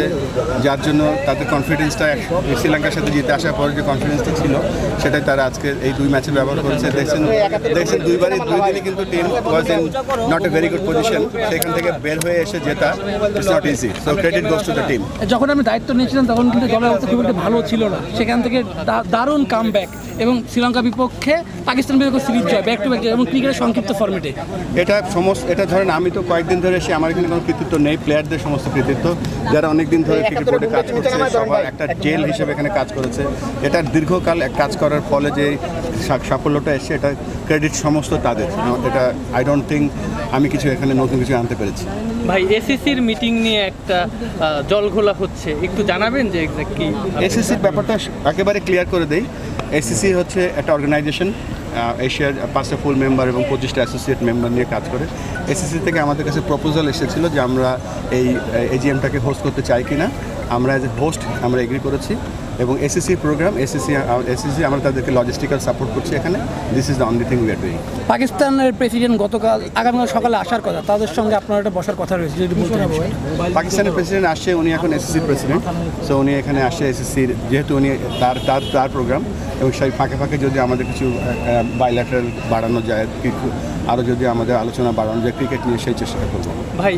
হচ্ছে যার জন্য তাদের কনফিডেন্সটা শ্রীলঙ্কার সাথে জিতে আসার পরে যে কনফিডেন্সটা ছিল সেটাই তারা আজকে এই দুই ম্যাচে ব্যবহার করেছে। দেখছেন দেখছেন দুইবারই দুই দিনই কিন্তু team was in not a very good position সেখান থেকে বের হয়ে এসে জেতা it's not easy so credit goes to the team যখন আমি দায়িত্ব নিয়েছিলাম তখন কিন্তু দলের অবস্থা খুব একটা ভালো ছিল না। সেখান থেকে দারুণ কাম এবং শ্রীলঙ্কা বিপক্ষে পাকিস্তান বিপক্ষে সিরিজ জয় ব্যাক টু ব্যাক এবং ক্রিকেটের সংক্ষিপ্ত ফর্মেটে এটা সমস্ত এটা ধরেন আমি তো কয়েকদিন ধরে এসে আমার এখানে কোনো কৃতিত্ব নেই প্লেয়ারদের সমস্ত কৃতিত্ব। যারা অনেক দিন ধরে ক্রিকেট বোর্ডে কাজ করছে সবার একটা জেল হিসেবে এখানে কাজ করেছে। এটা দীর্ঘকাল এক কাজ করার ফলে যে সাফল্যটা এসছে এটা ক্রেডিট সমস্ত তাদের। এটা আই ডোন্ট থিঙ্ক আমি কিছু এখানে নতুন কিছু আনতে পেরেছি। ভাই এসএসসির মিটিং নিয়ে একটা জলঘোলা হচ্ছে। একটু জানাবেন যে এক্সাক্ট কি এসএসসির ব্যাপারটা একেবারে ক্লিয়ার করে দেই। এসএসসি হচ্ছে একটা অর্গানাইজেশন এশিয়ার পাঁচটা ফুল মেম্বার এবং পঁচিশটা অ্যাসোসিয়েট মেম্বার নিয়ে কাজ করে। এসএসসি থেকে আমাদের কাছে প্রপোজাল এসেছিল যে আমরা এই এজিএমটাকে হোস্ট করতে চাই কি না আমরা অ্যাজ এ হোস্ট আমরা এগ্রি করেছি এবং এসএসসি প্রোগ্রাম এসএসসি এসএসসি আমরা তাদেরকে লজিস্টিক্যাল সাপোর্ট করছি এখানে। This is the only thing we are doing পাকিস্তানের প্রেসিডেন্ট গতকাল আগামীকাল সকালে আসার কথা। তাদের সঙ্গে আপনার একটা বসার কথা রয়েছে যদি বলতে। পাকিস্তানের প্রেসিডেন্ট আসছে উনি এখন এসএসসির প্রেসিডেন্ট সো উনি এখানে আসছে এসএসসির যেহেতু উনি তার তার তার প্রোগ্রাম এবং সেই ফাঁকে ফাঁকে যদি আমাদের কিছু বাইল্যাটারাল বাড়ানো যায় কিছু আরও যদি আমাদের আলোচনা বাড়ানো যায় ক্রিকেট নিয়ে সেই চেষ্টা করব। ভাই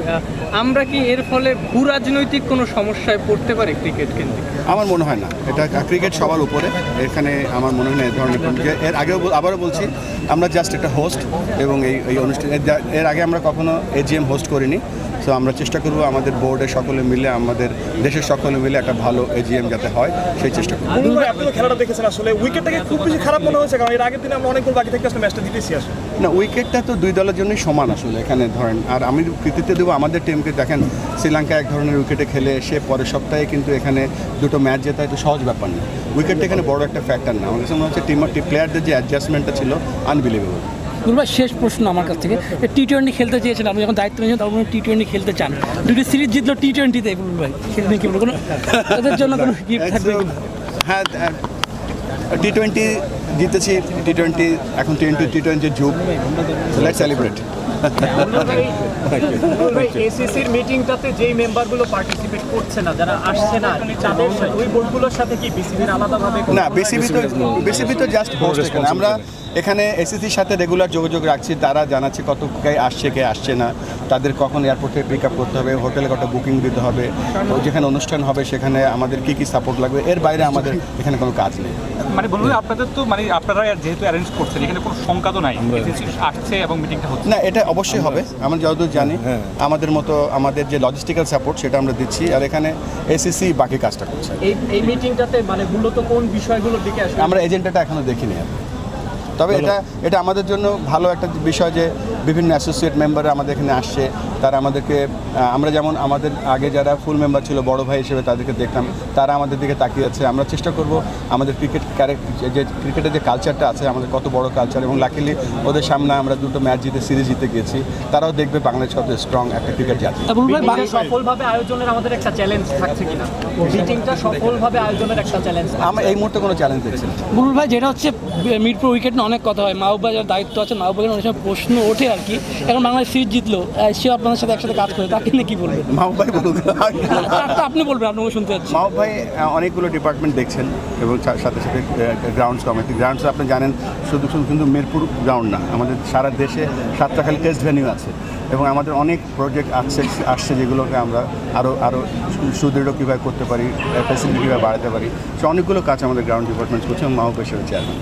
আমরা কি এর ফলে ভূ রাজনৈতিক কোনো সমস্যায় পড়তে পারি ক্রিকেট কেন্দ্রিক আমার মনে হয় না। এটা ক্রিকেট সবার উপরে। এখানে আমার মনে হয় না এ ধরনের যে এর আগেও আবারও বলছি আমরা জাস্ট একটা হোস্ট এবং এই এই অনুষ্ঠান এর যা- এর আগে আমরা কখনো এজিএম হোস্ট করিনি। সো আমরা চেষ্টা করব আমাদের বোর্ডের সকলে মিলে আমাদের দেশের সকলে মিলে একটা ভালো এজিএম যাতে হয় সেই চেষ্টা করব। আপনি খেলাটা দেখেছেন আসলে। উইকেটটাকে খুব বেশি খারাপ মনে হয়েছে কারণ এর আগের দিনে আমরা অনেক গোল বাকি থেকে আসলে ম্যাচটা জিতেছি আসলে। না উইকেটটা তো দুই দলের জন্যই সমান আসলে এখানে ধরেন। আর আমি কৃতিত্ব দেবো আমাদের টিমকে দেখেন শ্রীলঙ্কা এক ধরনের উইকেটে খেলে এসে পরের সপ্তাহে কিন্তু এখানে দুটো ম্যাচ জেতা এত সহজ ব্যাপার না। উইকেটটা এখানে বড় একটা ফ্যাক্টর না। আমার কাছে মনে হচ্ছে টিম প্লেয়ারদের যে অ্যাডজাস্টমেন্টটা ছিল আনবিলিভেবল দুর্বা শেষ প্রশ্ন আমার কাছ থেকে। টি টোয়েন্টি খেলতে চেয়েছেন আপনি যখন দায়িত্ব নিয়েছেন তখন টি টোয়েন্টি খেলতে চান। দুটি সিরিজ জিতলো টি টোয়েন্টিতে ভাই। সেদিন কি কোনো? তাদের জন্য কোনো গিফট থাকবে হ্যাঁ। টি টোয়েন্টি জিতেছি টি টোয়েন্টি এখন টোয়েন্টি টি টোয়েন্টির যুগ লেট সেলিব্রেট এসিসির মিটিংটাতে যেই মেম্বারগুলো পার্টিসিপেট করছে না যারা আসছে না তাদের ওই বোর্ডগুলোর সাথে কি বিসিবির আলাদাভাবে না বিসিবি তো বিসিবি তো জাস্ট হোস্ট এখানে। আমরা এখানে। এসএসসির সাথে রেগুলার যোগাযোগ রাখছি তারা জানাচ্ছে কত কে আসছে কে আসছে না তাদের কখন এয়ারপোর্টে পিক আপ করতে হবে হোটেলে কত বুকিং দিতে হবে তো যেখানে অনুষ্ঠান হবে সেখানে আমাদের কি কি সাপোর্ট লাগবে এর বাইরে আমাদের এখানে কোনো কাজ নেই। মানে বলুন আপনাদের তো মানে আপনারা যেহেতু অ্যারেঞ্জ করছেন এখানে কোনো শঙ্কা তো নাই? আসছে এবং মিটিংটা হচ্ছে। না এটা অবশ্যই হবে। আমরা যতদূর জানি আমাদের মতো আমাদের যে লজিস্টিক্যাল সাপোর্ট সেটা আমরা দিচ্ছি আর এখানে এসএসসি বাকি কাজটা করছে। এই এই মিটিংটাতে মানে মূলত কোন বিষয়গুলোর দিকে আসবে আমরা এজেন্ডাটা এখনও দেখিনি আর তবে এটা এটা আমাদের জন্য ভালো একটা বিষয় যে বিভিন্ন অ্যাসোসিয়েট মেম্বার আমাদের এখানে আসছে। তারা আমাদেরকে আমরা যেমন আমাদের আগে যারা ফুল মেম্বার ছিল বড় ভাই হিসেবে তাদেরকে দেখতাম তারা আমাদের দিকে তাকিয়ে আছে। আমরা চেষ্টা করব আমাদের ক্রিকেট যে ক্রিকেটের যে কালচারটা আছে আমাদের কত বড় কালচার এবং লাকিলি ওদের সামনে আমরা দুটো ম্যাচ জিতে সিরিজ জিতে গেছি তারাও দেখবে বাংলাদেশ কত স্ট্রং একটা ক্রিকেট জাতি। সফলভাবে আয়োজনের আমাদের একটা চ্যালেঞ্জ থাকছে কিনা? সফলভাবে আয়োজনের একটা চ্যালেঞ্জ আমরা এই মুহূর্তে কোনো চ্যালেঞ্জ দেখছি না। ভাই যেটা হচ্ছে মিরপুর উইকেট নিয়ে অনেক কথা হয়। মাহবুবা যার দায়িত্ব আছে মাহবুবাকে অনেক সময় প্রশ্ন ওঠে আর কি। এখন বাংলাদেশ সিরিজ জিতলো সে আপনাদের সাথে একসাথে কাজ করে তাকে নিয়ে কি বলবেন? মাহবুব ভাই বলুক। তারটা আপনি বলবেন আপনাকে শুনতে যাচ্ছি মাহবুব ভাই অনেকগুলো ডিপার্টমেন্ট দেখছেন এবং সাথে সাথে গ্রাউন্ডস কমিটি গ্রাউন্ডস আপনি জানেন শুধু শুধু কিন্তু মিরপুর গ্রাউন্ড না আমাদের সারা দেশে সাতটা খালি টেস্ট ভেন্যু আছে। এবং আমাদের অনেক প্রজেক্ট আসছে আসছে যেগুলোকে আমরা আরও আরও সুদৃঢ় কীভাবে করতে পারি ফ্যাসিলিটি কীভাবে বাড়াতে পারি। সে অনেকগুলো কাজ আমাদের গ্রাউন্ড ডিপার্টমেন্ট করছে এবং মাহবুব হিসেবে চেয়ারম্যান